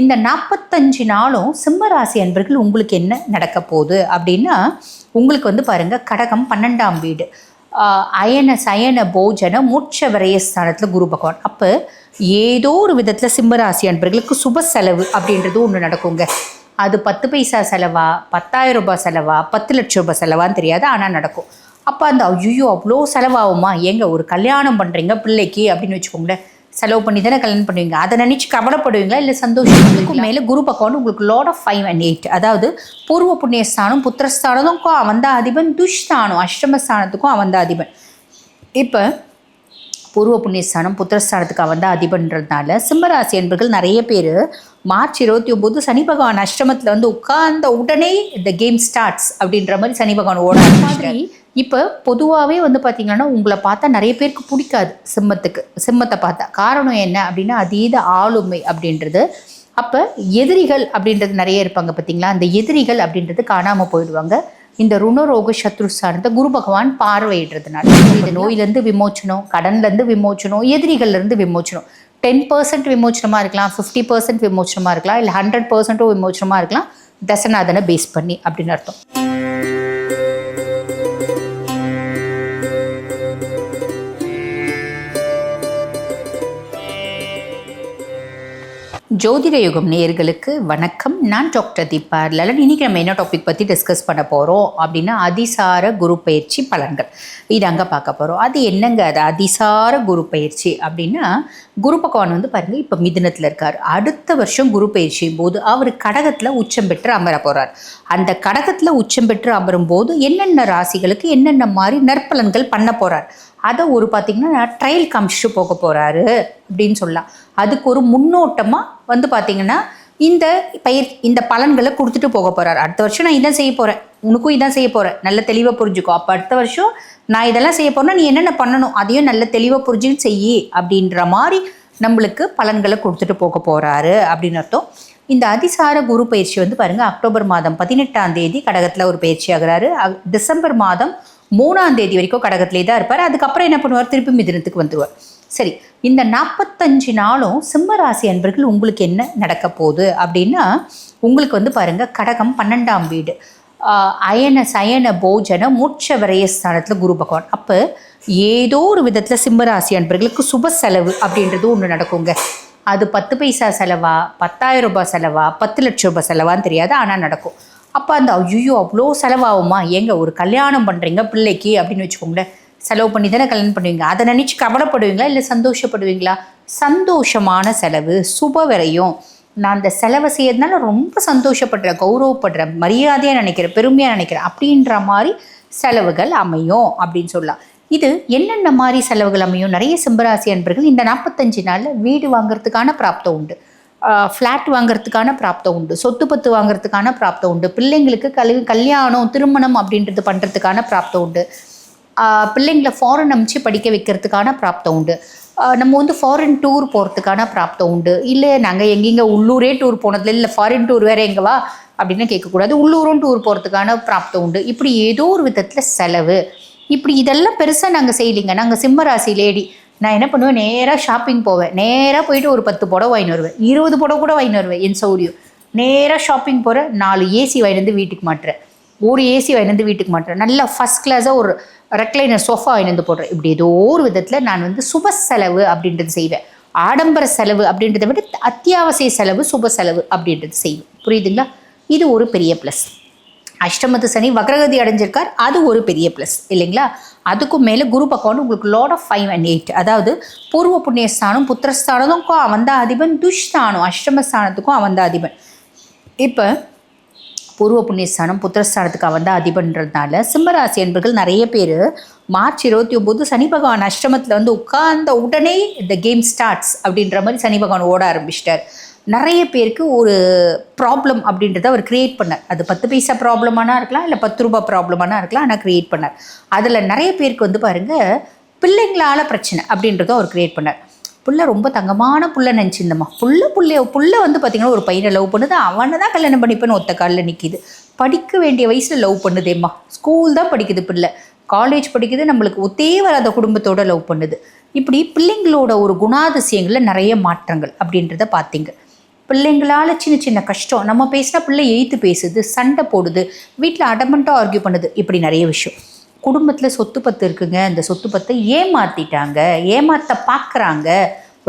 இந்த நாற்பத்தஞ்சு நாளும் சிம்ம ராசி அன்பர்கள் உங்களுக்கு என்ன நடக்க போகுது? அப்படின்னா உங்களுக்கு வந்து பாருங்கள் கடகம் பன்னெண்டாம் வீடு. அயன சயன போஜன மூட்ச விரயஸ்தானத்தில் குரு பகவான். அப்போ ஏதோ ஒரு விதத்தில் சிம்மராசி அன்பர்களுக்கு சுப செலவு அப்படின்றது ஒன்று நடக்குங்க. அது பத்து பைசா செலவா பத்தாயிரம் ரூபாய் செலவா பத்து லட்சம் ரூபாய் செலவான்னு தெரியாது ஆனால் நடக்கும். அப்போ அந்த ஐயோ அவ்வளோ செலவாகுமா? ஏங்க ஒரு கல்யாணம் பண்ணுறீங்க பிள்ளைக்கு அப்படின்னு வச்சுக்கோங்களேன். செலவு பண்ணி தானே கல்யாணம் பண்ணுவீங்க? அதை நினச்சி கவலைப்படுவீங்களா? இல்லை சந்தோஷம் மேலே குரு பகவான் உங்களுக்கு lord of five and eight அதாவது பூர்வ புண்ணியஸ்தானம் புத்திரஸ்தானத்துக்கும் அவன் தான் அதிபன் துஷ்தானம் அஷ்டமஸ்தானத்துக்கும் அவன் தான் அதிபன் இப்போ பூர்வ புண்ணியஸ்தானம் புத்திரஸ்தானத்துக்கு அவன் தான் அதிபன்றதுனால சிம்மராசி என்பர்கள் நிறைய பேர் மார்ச் இருபத்தி ஒம்பது சனி பகவான் அஷ்டமத்தில் வந்து உட்கார்ந்த உடனே இந்த கேம் ஸ்டார்ட்ஸ் அப்படின்ற மாதிரி சனி பகவான் ஓட மாதிரி இப்போ பொதுவாகவே வந்து பார்த்தீங்கன்னா உங்களை பார்த்தா நிறைய பேருக்கு பிடிக்காது சிம்மத்துக்கு சிம்மத்தை பார்த்தா. காரணம் என்ன அப்படின்னா அதீத ஆளுமை அப்படின்றது. அப்போ எதிரிகள் அப்படின்றது நிறைய இருப்பாங்க பார்த்தீங்களா அந்த எதிரிகள் அப்படின்றது காணாமல் போயிடுவாங்க. இந்த ருணரோக சத்ருஸ்தானத்தை குரு பகவான் பார்வையிடுறதுனால. இந்த நோயிலேருந்து விமோச்சனம் கடன்லேருந்து விமோச்சனம் எதிரிகள்லேருந்து விமோச்சனம். டென் பர்சன்ட் விமோச்சனமாக இருக்கலாம் ஃபிஃப்டி பர்சன்ட் விமோச்சனமாக இருக்கலாம் இல்லை ஹண்ட்ரட் பர்சன்ட்டும் விமோச்சனமாக இருக்கலாம். தசநாதனை பேஸ் பண்ணி அப்படின்னு அர்த்தம். ஜோதிட யுகம் நேயர்களுக்கு வணக்கம். நான் டாக்டர் தீபா லலன். இன்னைக்கு நம்ம என்ன டாபிக் பற்றி டிஸ்கஸ் பண்ண போகிறோம் அப்படின்னா அதிசார குரு பயிற்சி பலன்கள். இது அங்கே பார்க்க போகிறோம் அது என்னங்க அது அதிசார குரு பயிற்சி அப்படின்னா குரு பகவான் வந்து பாருங்கள் இப்போ மிதினத்தில் இருக்கார். அடுத்த வருஷம் குரு பயிற்சி போது அவர் கடகத்தில் உச்சம் பெற்று அமர போகிறார் அந்த கடகத்தில் உச்சம் பெற்று அமரும் போது என்னென்ன ராசிகளுக்கு என்னென்ன மாதிரி நற்பலன்கள் பண்ண போகிறார் அதை ஒரு பார்த்திங்கன்னா ட்ரையல் காமிச்சிட்டு போக போகிறாரு அப்படின்னு சொல்லலாம். அதுக்கு ஒரு முன்னோட்டமாக வந்து பார்த்திங்கன்னா இந்த பயிர் இந்த பலன்களை கொடுத்துட்டு போக போகிறார் அடுத்த வருஷம் நான் இதான் செய்ய போகிறேன் உனக்கும் இதான் செய்ய போகிறேன் நல்ல தெளிவாக புரிஞ்சுக்கோ. அப்போ அடுத்த வருஷம் நான் இதெல்லாம் செய்ய போகிறேன்னா நீ என்னென்ன பண்ணணும்? அதையும் நல்ல தெளிவாக புரிஞ்சுன்னு செய்யி அப்படின்ற மாதிரி நம்மளுக்கு பலன்களை கொடுத்துட்டு போக போகிறாரு அப்படின்னு அர்த்தம். இந்த அதிசார குரு பயிற்சி வந்து பாருங்கள் அக்டோபர் மாதம் பதினெட்டாம் தேதி கடகத்தில் ஒரு பயிற்சி ஆகிறாரு. டிசம்பர் மாதம் மூணாம் தேதி வரைக்கும் கடகத்திலே தான் இருப்பார். அதுக்கப்புறம் என்ன பண்ணுவார்? திருப்பி மிதினத்துக்கு வந்துடுவார் சரி இந்த நாற்பத்தஞ்சு நாளும் சிம்ம ராசி அன்பர்கள் உங்களுக்கு என்ன நடக்க போகுது? அப்படின்னா உங்களுக்கு வந்து பாருங்க கடகம் பன்னெண்டாம் வீடு. அயன சயன போஜன மூச்ச விரைய ஸ்தானத்தில் குரு பகவான். அப்போ ஏதோ ஒரு விதத்தில் சிம்மராசி அன்பர்களுக்கு சுப செலவு அப்படின்றது ஒன்று நடக்குங்க. அது பத்து பைசா செலவா பத்தாயிரம் ரூபாய் செலவா பத்து லட்சம் ரூபாய் செலவான்னு தெரியாது ஆனால் நடக்கும். அப்போ அந்த ஐயோ அவ்வளோ செலவாகுமா? ஏங்க ஒரு கல்யாணம் பண்ணுறீங்க பிள்ளைக்கு அப்படின்னு வச்சுக்கோங்களேன். செலவு பண்ணி தானே கல்யாணம் பண்ணுவீங்க? அதை நினச்சி கவலைப்படுவீங்களா? இல்லை சந்தோஷப்படுவீங்களா? சந்தோஷமான செலவு சுப விரயம். நான் அந்த செலவை செய்யறதுனால ரொம்ப சந்தோஷப்படுறேன் கௌரவப்படுறேன் மரியாதையாக நினைக்கிறேன் பெருமையாக நினைக்கிறேன் அப்படின்ற மாதிரி செலவுகள் அமையும் அப்படின்னு சொல்லலாம். இது என்னென்ன மாதிரி செலவுகள் அமையும்? நிறைய சிம்பராசி அன்பர்கள் இந்த நாற்பத்தஞ்சு நாளில் வீடு வாங்குறதுக்கான பிராப்தம் உண்டு. ஃப்ளாட் வாங்குறதுக்கான பிராப்தம் உண்டு. சொத்து பத்து வாங்குறதுக்கான பிராப்தம் உண்டு. பிள்ளைங்களுக்கு கல் கல்யாணம் திருமணம் அப்படின்றது பண்ணுறதுக்கான பிராப்தம் உண்டு. பிள்ளைங்களை ஃபாரின் அனுப்பிச்சு படிக்க வைக்கிறதுக்கான பிராப்தம் உண்டு. நம்ம வந்து ஃபாரின் டூர் போகிறதுக்கான பிராப்தம் உண்டு. இல்லை நாங்கள் எங்கெங்கே உள்ளூரே டூர் போனதில்லை இல்லை ஃபாரின் டூர் வேறு எங்கே வா அப்படின்னு கேட்கக்கூடாது. உள்ளூரும் டூர் போகிறதுக்கான பிராப்தம் உண்டு. இப்படி ஏதோ ஒரு விதத்தில் செலவு. இப்படி இதெல்லாம் பெருசாக நாங்கள் செய்யலைங்க. நாங்கள் சிம்மராசி லேடி நான் என்ன பண்ணுவேன்? நேராக ஷாப்பிங் போவேன். நேராக போயிட்டு ஒரு பத்து புடவை வாங்கின்னு வருவேன். இருபது புடவை கூட வாங்கின்னு வருவேன் என் சௌரியம். நேராக ஷாப்பிங் போகிறேன் நாலு ஏசி வாங்கிட்டு வந்து வீட்டுக்கு மாட்டுறேன். ஒரு ஏசி வாங்கிட்டு வந்து வீட்டுக்கு மாட்டுறேன். நல்லா ஃபஸ்ட் கிளாஸாக ஒரு ரெக்லைனர் சோஃபா வாங்கிட்டு போடுறேன். இப்படி ஏதோ ஒரு விதத்தில் நான் வந்து சுப செலவு அப்படின்றது செய்வேன். ஆடம்பர செலவு அப்படின்றத விட அத்தியாவசிய செலவு சுப செலவு அப்படின்றது செய்வேன். புரியுதுங்களா? இது ஒரு பெரிய ப்ளஸ் அஷ்டமத்து சனி வக்ரகதி அடைஞ்சிருக்கார். அது ஒரு பெரிய ப்ளஸ் இல்லைங்களா? அதுக்கும் மேலே குரு பகவான் உங்களுக்கு lord of five and eight அதாவது பூர்வ புண்ணியஸ்தானம் புத்திரஸ்தானத்துக்கும் அவன் தான் அதிபன் துஷ்தானம் அஷ்டமஸ்தானத்துக்கும் அவன் தான் அதிபன். இப்போ பூர்வ புண்ணியஸ்தானம் புத்திரஸ்தானத்துக்கு அவன் தான் அதிபன்றதுனால சிம்மராசி என்பர்கள் நிறைய பேர் மார்ச் இருபத்தி ஒம்பது சனி பகவான் அஷ்டமத்தில் வந்து உட்கார்ந்த உடனே இந்த கேம் ஸ்டார்ட்ஸ் அப்படின்ற மாதிரி சனி பகவான் ஓட ஆரம்பிச்சிட்டார். நிறைய பேருக்கு ஒரு ப்ராப்ளம் அப்படின்றத அவர் கிரியேட் பண்ணார். அது பத்து பைசா ப்ராப்ளமானா இருக்கலாம் இல்லை பத்து ரூபாய் ப்ராப்ளமானா இருக்கலாம் ஆனால் கிரியேட் பண்ணார். அதில் நிறைய பேருக்கு வந்து பாருங்கள் பிள்ளைங்களால் பிரச்சனை அப்படின்றத அவர் கிரியேட் பண்ணார். புள்ள ரொம்ப தங்கமான புள்ள நினச்சிருந்தம்மா. புள்ள புள்ளைய புள்ள வந்து பார்த்திங்கன்னா ஒரு பையனை லவ் பண்ணுது. அவனை தான் கல்யாணம் பண்ணிப்பேன்னு ஒத்த காலில் நிற்கிது படிக்க வேண்டிய வயசில் லவ் பண்ணுதேம்மா. ஸ்கூல் தான் படிக்குது பிள்ளை. காலேஜ் படிக்குது நம்மளுக்கு ஒத்தே வராத குடும்பத்தோட லவ் பண்ணுது. இப்படி பிள்ளைங்களோட ஒரு குணாதிசயங்களில் நிறைய மாற்றங்கள் அப்படின்றத பார்த்தீங்க பிள்ளைங்களால் சின்ன சின்ன கஷ்டம். நம்ம பேசினா பிள்ளை எய்த்து பேசுது சண்டை போடுது வீட்டில் அடமெண்ட்டாக ஆர்கியூ பண்ணுது. இப்படி நிறைய விஷயம். குடும்பத்தில் சொத்து பத்து இருக்குங்க. அந்த சொத்து பத்தை ஏமாத்திட்டாங்க. ஏமாத்த பார்க்குறாங்க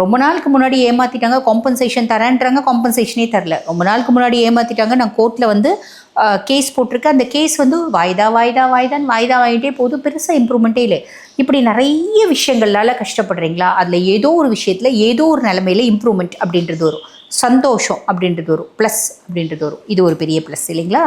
ரொம்ப நாளுக்கு முன்னாடி ஏமாத்திட்டாங்க. காம்பன்சேஷன் தரேன்றாங்க. காம்பன்சேஷனே தரல. ரொம்ப நாளுக்கு முன்னாடி ஏமாத்திட்டாங்க. நான் கோர்ட்டில் வந்து கேஸ் போட்டிருக்கேன். அந்த கேஸ் வந்து வாய்தா வாய்தா வாய்தான்னு வாய்தா வாங்கிட்டே போதும் பெருசாக இம்ப்ரூவ்மெண்ட்டே இல்லை. இப்படி நிறைய விஷயங்களால கஷ்டப்படுறீங்களா? அதில் ஏதோ ஒரு விஷயத்தில் ஏதோ ஒரு நிலமையில இம்ப்ரூவ்மெண்ட் அப்படின்றது வரும். சந்தோஷம் அப்படின்றது வரும். ப்ளஸ் அப்படின்றது வரும். இது ஒரு பெரிய ப்ளஸ் இல்லைங்களா?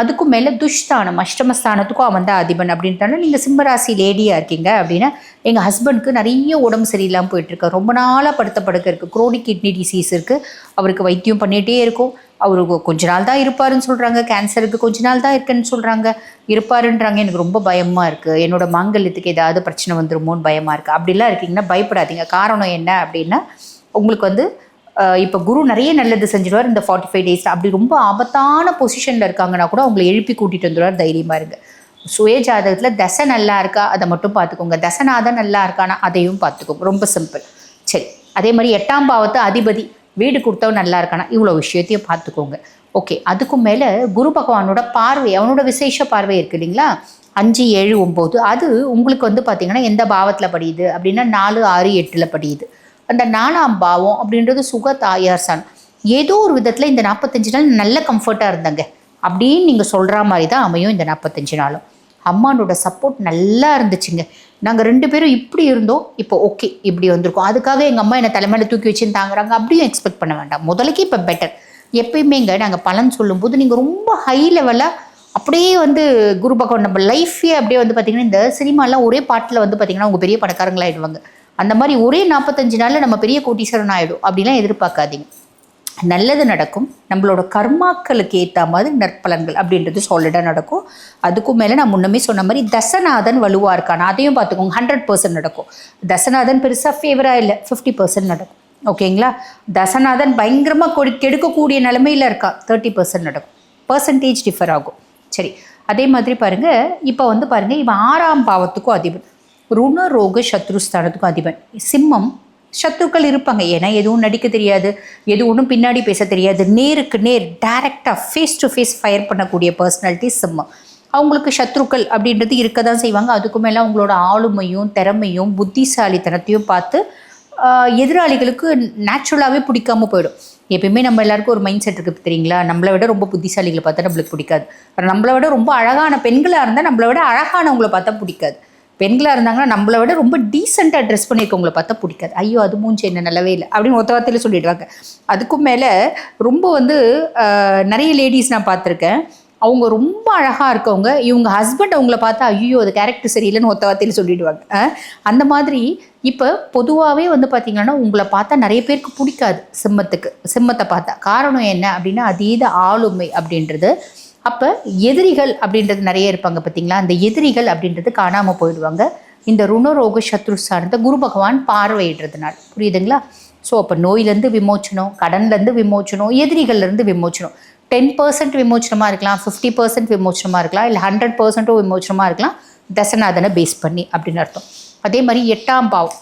அதுக்கும் மேலே துஷ்தானம் அஷ்டமஸ்தானத்துக்கும் அவன் தான் அதிபன் அப்படின்ட்டாலும் நீங்கள் சிம்மராசி லேடியாக இருக்கீங்க அப்படின்னா எங்கள் ஹஸ்பண்ட்க்கு நிறைய உடம்பு சரியில்லாமல் போயிட்டுருக்கு. ரொம்ப நாளாக படுத்த படுக்க இருக்குது குரோனிக் கிட்னி டிசீஸ் இருக்குது அவருக்கு வைத்தியம் பண்ணிகிட்டே இருக்கும். அவருக்கு கொஞ்ச நாள் தான் இருப்பாருன்னு சொல்கிறாங்க கேன்சருக்கு கொஞ்ச நாள் தான் இருக்குன்னு சொல்கிறாங்க இருப்பாருன்றாங்க. எனக்கு ரொம்ப பயமாக இருக்குது என்னோடய மாங்கல்யத்துக்கு ஏதாவது பிரச்சனை வந்துருமோன்னு பயமாக இருக்குது அப்படிலாம் இருக்கீங்கன்னா பயப்படாதீங்க. காரணம் என்ன அப்படின்னா உங்களுக்கு வந்து இப்போ குரு நிறைய நல்லது செஞ்சிடுவார். இந்த ஃபார்ட்டி ஃபைவ் டேஸ் அப்படி ரொம்ப ஆபத்தான பொசிஷனில் இருக்காங்கன்னா கூட அவங்களை எழுப்பி கூட்டிகிட்டு வந்துடுவார் தைரியமாக இருங்க. சுய ஜாதகத்தில் தசை நல்லா இருக்கா அதை மட்டும் பார்த்துக்கோங்க. தசநாதன் நல்லா இருக்கானா அதையும் பார்த்துக்கோங்க. ரொம்ப சிம்பிள் சரி. அதே மாதிரி எட்டாம் பாவத்தை அதிபதி வீடு கொடுத்தவன் நல்லா இருக்கானா இவ்வளோ விஷயத்தையும் பார்த்துக்கோங்க. ஓகே அதுக்கும் மேலே குரு பகவானோட பார்வை அவனோட விசேஷ பார்வை இருக்கு இல்லைங்களா? அஞ்சு ஏழு ஒம்பது அது உங்களுக்கு வந்து பார்த்தீங்கன்னா எந்த பாவத்தில் படியுது அப்படின்னா நாலு ஆறு எட்டில் படியுது. அந்த நாலாம் பாவம் அப்படின்றது சுக தாயார் சான் ஏதோ ஒரு விதத்தில் இந்த நாற்பத்தஞ்சு நாள் நல்ல கம்ஃபர்ட்டாக இருந்தாங்க. அப்படின்னு நீங்கள் சொல்கிற மாதிரி தான் அமையும் இந்த நாற்பத்தஞ்சு நாளும். அம்மானோட சப்போர்ட் நல்லா இருந்துச்சுங்க. நாங்கள் ரெண்டு பேரும் இப்படி இருந்தோம் இப்போ ஓகே இப்படி வந்திருக்கோம். அதுக்காக எங்கள் அம்மா என்னை தலைமையில் தூக்கி வச்சுன்னு தாங்குறாங்க அப்படியும் எக்ஸ்பெக்ட் பண்ண வேண்டாம். முதலுக்கு இப்போ பெட்டர் எப்பயுமேங்க நாங்கள் பலன் சொல்லும்போது நீங்கள் ரொம்ப ஹை லெவலாக அப்படியே வந்து குரு பகவான் நம்ம லைஃபே அப்படியே வந்து பார்த்தீங்கன்னா இந்த சினிமாலாம் ஒரே பாட்டில் வந்து பார்த்தீங்கன்னா உங்கள் பெரிய பணக்காரங்களாகிடுவாங்க அந்த மாதிரி ஒரே நாற்பத்தஞ்சு நாளில் நம்ம பெரிய கோட்டீஸ்வரன் ஆகிடும் அப்படிலாம் எதிர்பார்க்காதீங்க. நல்லது நடக்கும். நம்மளோட கர்மாக்களுக்கு ஏற்ற மாதிரி நற்பலன்கள் அப்படின்றது சாலிடாக நடக்கும். அதுக்கும் மேலே நான் முன்னமே சொன்ன மாதிரி தசநாதன் வலுவாக இருக்கான். அதையும் பார்த்துக்கோங்க. ஹண்ட்ரட் பர்சன்ட் நடக்கும். தசநாதன் பெருசாக ஃபேவராக இல்லை. ஃபிஃப்டி பர்சன்ட் நடக்கும். ஓகேங்களா தசநாதன் பயங்கரமாக கொடு கெடுக்கக்கூடிய நிலமையில் இருக்கா? தேர்ட்டி பர்சன்ட் நடக்கும். பர்சன்டேஜ் டிஃபர் ஆகும். சரி. அதே மாதிரி பாருங்கள் இப்போ வந்து பாருங்கள் இவன் ஆறாம் பாவத்துக்கும் அதிபன் ருண ரோக சத்ருஸ்தானத்துக்கும் அதிபன். சிம்மம் சத்ருக்கள் இருப்பாங்க. ஏன்னா எதுவும் நடிக்க தெரியாது. எது ஒன்றும் பின்னாடி பேச தெரியாது. நேருக்கு நேர் டைரெக்டாக ஃபேஸ் டு ஃபேஸ் ஃபயர் பண்ணக்கூடிய பர்சனாலிட்டி சிம்மம். அவங்களுக்கு சத்ருக்கள் அப்படின்றது இருக்க தான் செய்வாங்க. அதுக்கு மேலே அவங்களோட ஆளுமையும் திறமையும் புத்திசாலித்தனத்தையும் பார்த்து எதிராளிகளுக்கு நேச்சுரலாகவே பிடிக்காம போயிடும். எப்பயுமே நம்ம எல்லாருக்கும் ஒரு மைண்ட் செட் இருக்குது தெரியுங்களா? நம்மளை விட ரொம்ப புத்திசாலிகளை பார்த்தா நம்மளுக்கு பிடிக்காது. நம்மளை விட ரொம்ப அழகான பெண்களாக இருந்தால் நம்மளை விட அழகானவங்களை பார்த்தா பிடிக்காது. பெண்களாக இருந்தாங்கன்னா நம்மளை விட ரொம்ப டீசெண்டாக ட்ரெஸ் பண்ணியிருக்கவங்கள பார்த்தா பிடிக்காது. ஐயோ அது மூஞ்சி என்ன நல்லவே இல்லை அப்படின்னு ஒத்த வார்த்தையில் சொல்லிடுவாங்க அதுக்கும் மேலே ரொம்ப வந்து நிறைய லேடிஸ் நான் பார்த்துருக்கேன். அவங்க ரொம்ப அழகாக இருக்கவங்க இவங்க ஹஸ்பண்ட் அவங்கள பார்த்தா ஐயோ அது கேரக்டர் சரியில்லைன்னு ஒத்த வார்த்தையில் சொல்லிடுவாங்க. அந்த மாதிரி இப்போ பொதுவாகவே வந்து பார்த்திங்கன்னா உங்களை பார்த்தா நிறைய பேருக்கு பிடிக்காது சிம்மத்துக்கு சிம்மத்தை பார்த்தா. காரணம் என்ன அப்படின்னா அதீத ஆளுமை அப்படின்றது அப்போ எதிரிகள் அப்படின்றது நிறைய இருப்பாங்க பார்த்தீங்களா அந்த எதிரிகள் அப்படின்றது காணாமல் போயிடுவாங்க. இந்த ருணரோக சத்ரு சார்ந்த குரு பகவான் பார்வையிடுறதுனால. புரியுதுங்களா? ஸோ அப்போ நோயிலேருந்து விமோச்சனம் கடன்லேருந்து விமோச்சனம் எதிரிகள்லேருந்து விமோச்சனம். டென் பர்சன்ட் விமோச்சனமாக இருக்கலாம் ஃபிஃப்டி பர்சன்ட் விமோச்சனமாக இருக்கலாம் இல்லை ஹண்ட்ரட் பர்சன்ட்டும் விமோச்சனமாக இருக்கலாம். தசநாதனை பேஸ் பண்ணி அப்படின்னு அர்த்தம். அதே மாதிரி எட்டாம் பாவம்.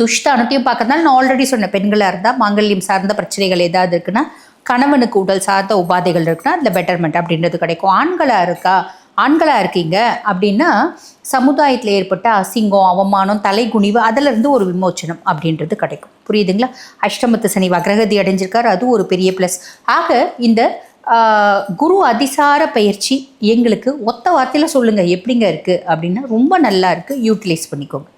துஷ்டானத்தையும் பார்க்கறதுனால நான் ஆல்ரெடி சொன்னேன் பெண்களாக இருந்தால் மாங்கல்யம் சார்ந்த பிரச்சனைகள் ஏதாவது இருக்குன்னா கணவனுக்கு உடல் சார்ந்த உபாதைகள் இருக்குன்னா அதில் பெட்டர்மெண்ட் அப்படின்றது கிடைக்கும். ஆண்களாக இருக்கா? ஆண்களாக இருக்கீங்க அப்படின்னா சமுதாயத்தில் ஏற்பட்ட அசிங்கம் அவமானம் தலைகுனிவு அதிலிருந்து ஒரு விமோச்சனம் அப்படின்றது கிடைக்கும். புரியுதுங்களா? அஷ்டமத்து சனி வக்ரகதி அடைஞ்சிருக்கார். அது ஒரு பெரிய ப்ளஸ் ஆக இந்த குரு அதிசார பயிற்சி எங்களுக்கு ஒத்த வார்த்தையில் சொல்லுங்கள் எப்படிங்க இருக்குது அப்படின்னா ரொம்ப நல்லா இருக்குது யூட்டிலைஸ் பண்ணிக்கோங்க.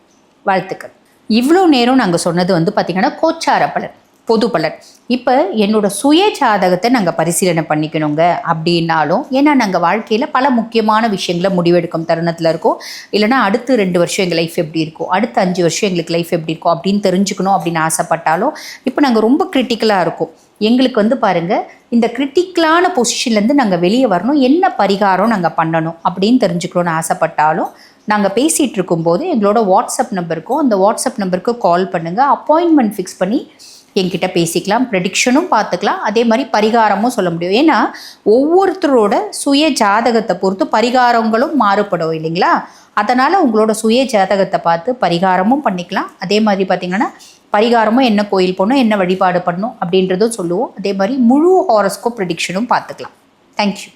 வாழ்த்துக்கள். இவ்வளோ நேரம் நாங்கள் சொன்னது வந்து பார்த்திங்கன்னா கோச்சார பலன். பொது பலன். இப்போ என்னோட சுய ஜாதகத்தை நாங்கள் பரிசீலனை பண்ணிக்கணுங்க அப்படின்னாலும் ஏன்னா நாங்கள் வாழ்க்கையில் பல முக்கியமான விஷயங்களை முடிவெடுக்கும் தருணத்தில் இருக்கோம். இல்லைனா அடுத்து ரெண்டு வருஷம் எங்கள் லைஃப் எப்படி இருக்கும்? அடுத்த அஞ்சு வருஷம் எங்களுக்கு லைஃப் எப்படி இருக்கும் அப்படின்னு தெரிஞ்சுக்கணும் அப்படின்னு ஆசைப்பட்டாலும் இப்போ நாங்கள் ரொம்ப கிரிட்டிக்கலாக இருக்கோம். எங்களுக்கு வந்து பாருங்கள் இந்த கிரிட்டிக்கலான பொசிஷன்லேருந்து நாங்கள் வெளியே வரணும். என்ன பரிகாரம் நாங்கள் பண்ணணும் அப்படின்னு தெரிஞ்சுக்கணும்னு ஆசைப்பட்டாலும் நாங்கள் பேசிகிட்டு இருக்கும்போது எங்களோட வாட்ஸ்அப் நம்பருக்கும் அந்த வாட்ஸ்அப் நம்பருக்கு கால் பண்ணுங்கள் அப்பாயின்மெண்ட் ஃபிக்ஸ் பண்ணி என்கிட்ட பேசிக்கலாம் ப்ரெடிக்ஷனும் பார்த்துக்கலாம். அதே மாதிரி பரிகாரமும் சொல்ல முடியும். ஏன்னா ஒவ்வொருத்தரோட சுய ஜாதகத்தை பொறுத்து பரிகாரங்களும் மாறுபடும் இல்லைங்களா? அதனால் உங்களோட சுய ஜாதகத்தை பார்த்து பரிகாரமும் பண்ணிக்கலாம். அதே மாதிரி பார்த்திங்கன்னா பரிகாரமும் என்ன கோயில் போகணும் என்ன வழிபாடு பண்ணணும் அப்படின்றதும் சொல்லுவோம். அதே மாதிரி முழு ஹாரஸ்கோப் ப்ரெடிக்ஷனும் பார்த்துக்கலாம். தேங்க்யூ